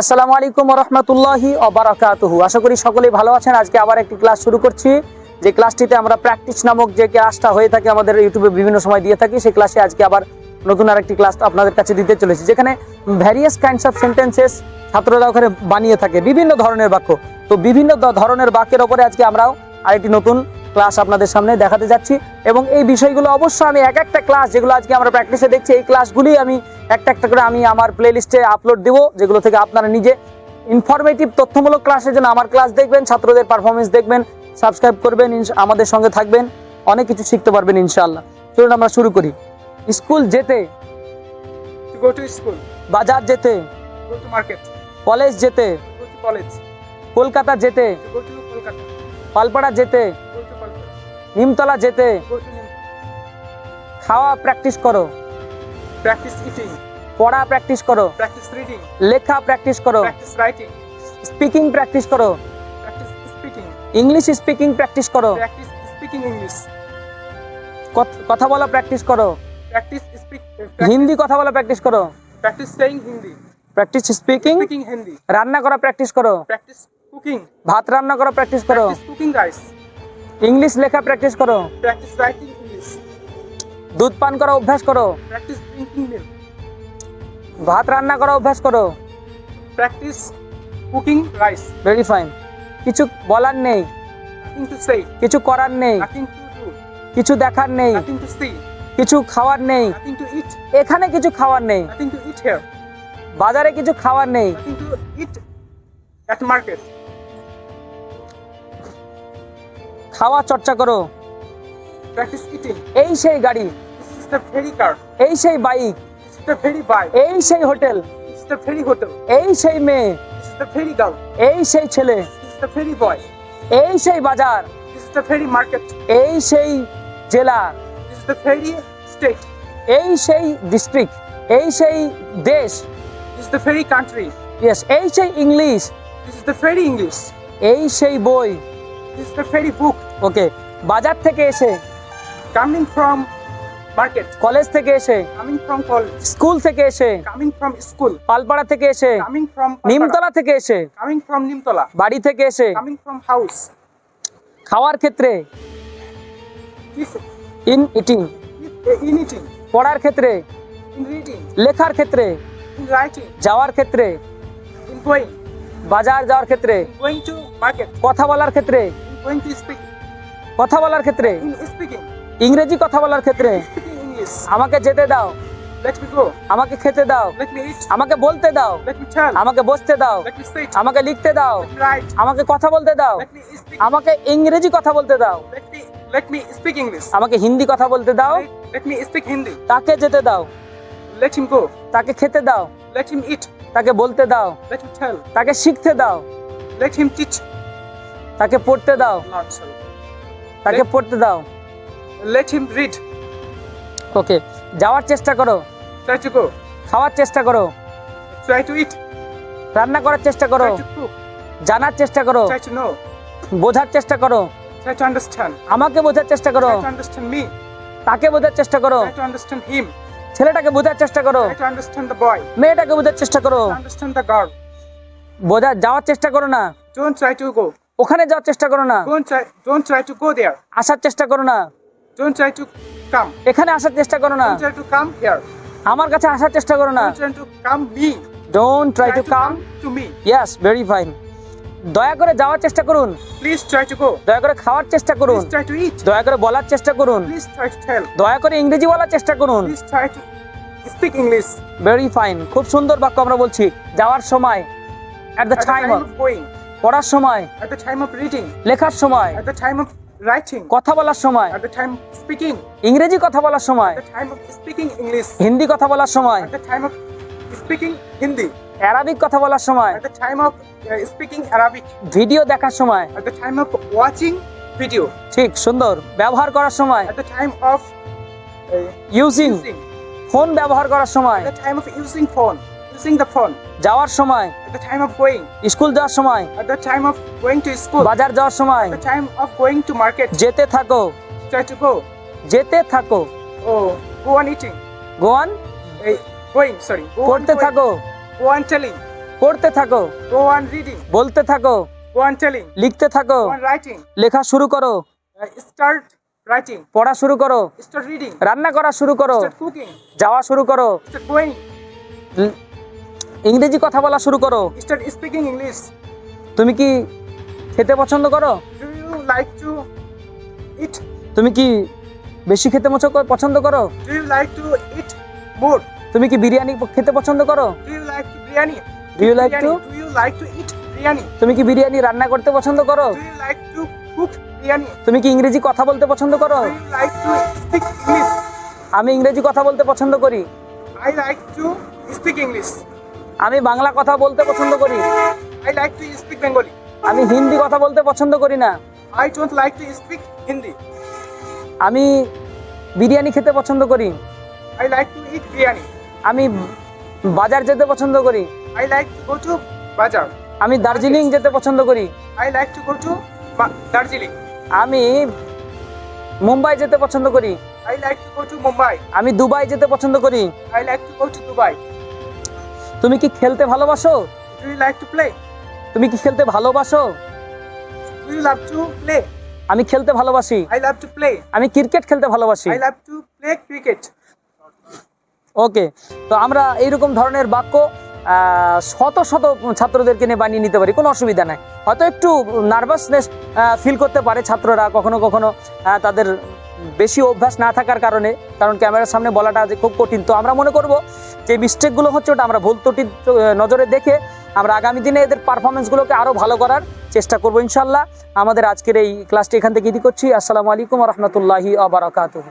আসসালামু আলাইকুম রহমতুল্লাহি অবরাকাতুহু আশা করি সকলেই ভালো আছেন। আজকে আবার একটি ক্লাস শুরু করছি। যে ক্লাসটিতে আমরা প্র্যাকটিস নামক যে ক্লাসটা হয়ে থাকে আমাদের ইউটিউবে বিভিন্ন সময় দিয়ে থাকি, সেই ক্লাসে আজকে আবার নতুন আর একটি ক্লাস আপনাদের কাছে দিতে চলেছি, যেখানে ভ্যারিয়াস কাইন্ডস অফ সেন্টেন্সেস ছাত্ররা ওখানে বানিয়ে থাকে, বিভিন্ন ধরনের বাক্য। তো বিভিন্ন ধরনের বাক্যের ওপরে আজকে আমরাও আরেকটি নতুন ক্লাস আপনাদের সামনে দেখাতে যাচ্ছি এবং এই বিষয়গুলো অবশ্য আমি এক একটা ক্লাস যেগুলো আজকে আমরা প্র্যাকটিসে দেখছি এই ক্লাসগুলি আমি একটা একটা করে আমি আমার প্লেলিস্টে আপলোড দেবো যেগুলো থেকে আপনারা নিজে ইনফরমেটিভ তথ্যমূলক ক্লাসের জন্য আমার ক্লাস দেখবেন ছাত্রদের পারফরমেন্স দেখবেন সাবস্ক্রাইব করবেন আমাদের সঙ্গে থাকবেন অনেক কিছু শিখতে পারবেন ইনশাআল্লাহ। চলুন আমরা শুরু করি। স্কুল যেতে to বাজার যেতে কলেজ যেতে college, কলকাতা যেতে পালপাড়া যেতে নিমতলা যেতে। খাওয়া প্র্যাকটিস করো। প্র্যাকটিস ইটিং পড়া প্র্যাকটিস করো। প্র্যাকটিস রিডিং লেখা প্র্যাকটিস করো। প্র্যাকটিস রাইটিং স্পিকিং প্র্যাকটিস করো। Practice speaking English speaking practice করো। প্র্যাকটিস স্পিকিং ইংলিশ কথা বলা প্র্যাকটিস করো। প্র্যাকটিস স্পিক হিন্দি কথা বলা প্র্যাকটিস করো। Practice saying Hindi practice speaking Hindi রান্না করা প্র্যাকটিস করো। প্র্যাকটিস কুকিং ভাত রান্না করা প্র্যাকটিস করো। কুকিং গাইস ইংলিশ লেখা প্র্যাকটিস করো। Practice writing English. দুধ পান করা অভ্যাস করো। প্র্যাকটিস ড্রিঙ্কিং মিল্ক ভাত রান্না করা অভ্যাস করো। Practice cooking rice. Very fine কিছু বলার নেই। কিছু করার নেই। কিছু দেখার নেই। কিছু খাওয়ার নেই। এখানে কিছু খাওয়ার নেই। বাজারে কিছু খাওয়ার নেই। ইট এট মার্কেট খাওয়া চর্চা করো প্র্যাকটিস এই সেই গাড়ি ফেরি কার এই সেই বাইক ফেরি বাইক এই সেই হোটেল ফেরি হোটেল এই সেই মেয়ে ফেরি গার্ল এই সেই ছেলে ফেরি বয় এই সেই বাজার ফেরি মার্কেট এই সেই জেলা ফেরি স্টেট এই সেই ডিস্ট্রিক্ট এই সেই দেশ ফেরি কান্ট্রি ইয়েস এই সেই ইংলিশ ফেরি ইংলিশ এই সেই বই The ferry book. ওকে বাজার থেকে এসে Coming from market. কলেজ থেকে এসে Coming from college. স্কুল থেকে এসে Coming from school. পালপাড়া থেকে এসে Coming from Palpara. নিমতলা থেকে এসে Coming from Nimtola. বাড়ি থেকে এসে Coming from house. খাওয়ার ক্ষেত্রে If, in eating if in eating. পড়ার ক্ষেত্রে In reading. লেখার ক্ষেত্রে In writing. যাওয়ার ক্ষেত্রে In going. বাজার যাওয়ার ক্ষেত্রে কথা বলার ক্ষেত্রে কথা বলার ক্ষেত্রে ইংরেজি কথা বলার ক্ষেত্রে আমাকে যেতে দাও। আমাকে খেতে দাও। আমাকে বলতে দাও। আমাকে বসতে দাও। আমাকে লিখতে দাও। আমাকে কথা বলতে দাও। আমাকে ইংরেজি কথা বলতে দাও। আমাকে হিন্দি কথা বলতে দাও। তাকে যেতে দাও। তাকে খেতে দাও। Let him eat. তাকে বলতে দাও Let him tell. তাকে শিখতে দাও Let him teach. তাকে পড়তে দাও Not sorry. তাকে পড়তে দাও Let him read. ওকে যাওয়ার চেষ্টা করো Try to go. খাওয়ার চেষ্টা করো Try to eat. রান্না করার চেষ্টা করো Try to cook. জানার চেষ্টা করো Try to know. বোঝার চেষ্টা করো Try to understand. আমাকে বোঝার চেষ্টা করো Try to understand me. তাকে বোঝার চেষ্টা করো Try to understand him. ছেলেটাকে বোঝার চেষ্টা করো। মেয়েটাকে বোঝার চেষ্টা করো। বোঝা যাওয়ার চেষ্টা করো না। ওখানে যাওয়ার চেষ্টা করো না। আসার চেষ্টা করো না। এখানে আসার চেষ্টা করো না। আমার কাছে আসার চেষ্টা করো না। Don't try to come to me yes very fine দয়া করে যাওয়ার চেষ্টা করুন। প্লিজ ট্রাই টু গো দয়া করে খাওয়ার চেষ্টা করুন। প্লিজ ট্রাই টু ইট দয়া করে বলার চেষ্টা করুন। প্লিজ ট্রাই টু টেল দয়া করে ইংরেজি বলার চেষ্টা করুন। Please try to speak English very fine খুব সুন্দর বাক্য আমরা বলছি। যাওয়ার সময় at the time of going পড়ার সময় at the time of reading লেখার সময় at the time of writing কথা বলার সময় এট দ্য টাইম স্পিকিং ইংরেজি কথা বলার সময় at the time of speaking English Hindi কথা বলার সময় at the time of speaking Hindi Arabic কথা বলার সময়। At the time of speaking Arabic video দেখার সময়। At the time of watching video ঠিক সুন্দর। ব্যবহার করার সময়। At the time of using phone ব্যবহার করার সময়। At the time of using phone using the phone যাওয়ার সময়। At the time of going school যাওয়ার সময়। At the time of going to school বাজার যাওয়ার সময়। At the time of going to market যেতে থাকো। ট্রাই টু গো যেতে থাকো। ও go on eating go on going sorry পড়তে থাকো। ওয়ান টেলিং পড়তে থাকো। ওয়ান বলতে থাকো। ওয়ান লিখতে থাকো। ওয়ান লেখা শুরু করো। পড়া শুরু করো। রান্না করা শুরু করো। যাওয়া শুরু করো। ইংরেজি কথা বলা শুরু করো। স্টার্ট স্পিকিং ইংলিশ তুমি কি খেতে পছন্দ করো? ইউ লাইক টু ইট তুমি কি বেশি খেতে মোছ পছন্দ করো? Do like to eat more তুমি কি বিরিয়ানি খেতে পছন্দ করো? Do like biryani. Like to eat biryani. তুমি কি বিরিয়ানি রান্না করতে পছন্দ করো? Like to biryani? তুমি কি ইংরেজি কথা বলতে পছন্দ করো? লাইক টু স্পিক ইংলিশ আমি ইংরেজি কথা বলতে পছন্দ করি। I like to speak English আমি বাংলা কথা বলতে পছন্দ করি। আই লাইক টু স্পিক আমি হিন্দি কথা বলতে পছন্দ করি না। I don't like to speak Hindi আমি বিরিয়ানি খেতে পছন্দ করি। I like to eat biryani. আমি বাজার যেতে পছন্দ করি। I like to go to bazaar আমি দার্জিলিং যেতে পছন্দ করি। I like to go to Darjeeling. আমি মুম্বাই যেতে পছন্দ করি। I like to go to Mumbai. আমি দুবাই যেতে পছন্দ করি। I like to go to Dubai. তুমি কি খেলতে ভালোবাসো? Do you like to play তুমি কি খেলতে ভালোবাসো? Do you love to play আমি খেলতে ভালোবাসি। আই লাভ টু প্লে আমি ক্রিকেট খেলতে ভালোবাসি। I love to play cricket okay, তো আমরা এইরকম ধরনের বাক্য শত শত ছাত্রদেরকে নিয়ে বানিয়ে নিতে পারি, কোনো অসুবিধা নাই। হয়তো একটু নার্ভাসনেস ফিল করতে পারে ছাত্ররা কখনো কখনো তাদের বেশি অভ্যাস না থাকার কারণে, কারণ ক্যামেরার সামনে বলাটা যে খুব কঠিন। তো আমরা মনে করব যে মিস্টেকগুলো হচ্ছে ওটা আমরা ভুল ত্রুটি নজরে দেখে আমরা আগামী দিনে এদের পারফরমেন্সগুলোকে আরও ভালো করার চেষ্টা করব ইনশাল্লাহ আমাদের আজকের এই ক্লাসটি এখান থেকে ইতি করছি। আসসালামু আলাইকুম রহমতুল্লাহি আবরাকাতুহ